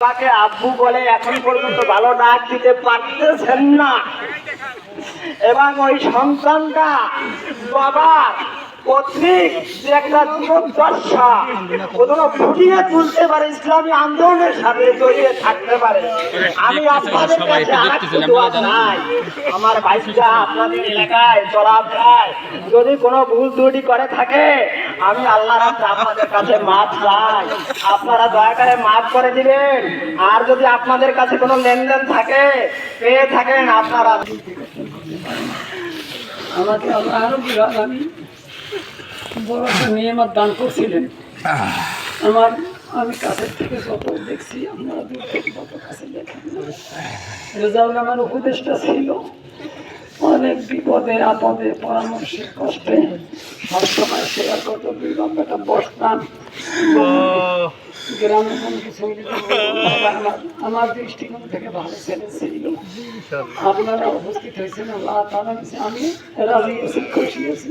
বাবাকে আব্বু বলে এখন পর্যন্ত ভালো ডাক দিতে পারতেছেন না। এবং ওই সন্তানটা বাবার কর্তৃক যে একটা জীবদ্দশা ওগুলো ফুটিয়ে তুলতে পারে ইসলামী আন্দোলনের সাথে জড়িয়ে থাকতে পারে। আমি আপনাদের কাছে চাই। আমার ভাইটা আপনাদের এলাকায় চলাফেরায় যদি কোনো ভুল ত্রুটি করে থাকে আমি আল্লাহ আপনাদের কাছে মাপ চাই। আপনারা দয়া করে মাফ করে দিবেন। আর যদি আপনাদের কাছে কোনো লেনদেন থাকে পেয়ে থাকেন আপনারা। আমাকে আল্লাহ বড় একটা নিয়ামত দান করছিলেন। আমার আমি কাছের থেকে যত দেখছি আপনারা দূর থেকে তত কাছে দেখেন। রেজাউল আমার উপদেশটা ছিল। অনেক বিপদে আপদে পরামর্শে কষ্টে সবসময় শেয়ার করতো দুই বাপ্পাটা বসতাম। গ্রামে কোনো কিছু আমার আমার দৃষ্টিকোণ থেকে ভালো ছেলে ছিল। আপনারা উপস্থিত হয়েছেন আল্লাহ কাছে আমি রাজি আছি খুশি আছি।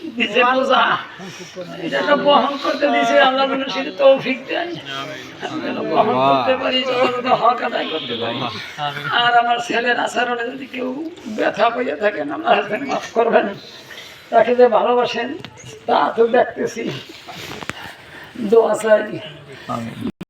দিছে বোঝা এটা বহন করতে দিয়েছে আল্লাহ যেন সেটা তৌফিক দেয় বহন করতে পারি যথাযথ হক আদায় করতে পারি। আর আমার ছেলের আচরণে যদি কেউ ব্যথা পেয়ে থাকেন আমার হাজবেন্ড মাফ করবেন। তাকে যে ভালোবাসেন, তা তো দেখতেছি। দোয়া চাই।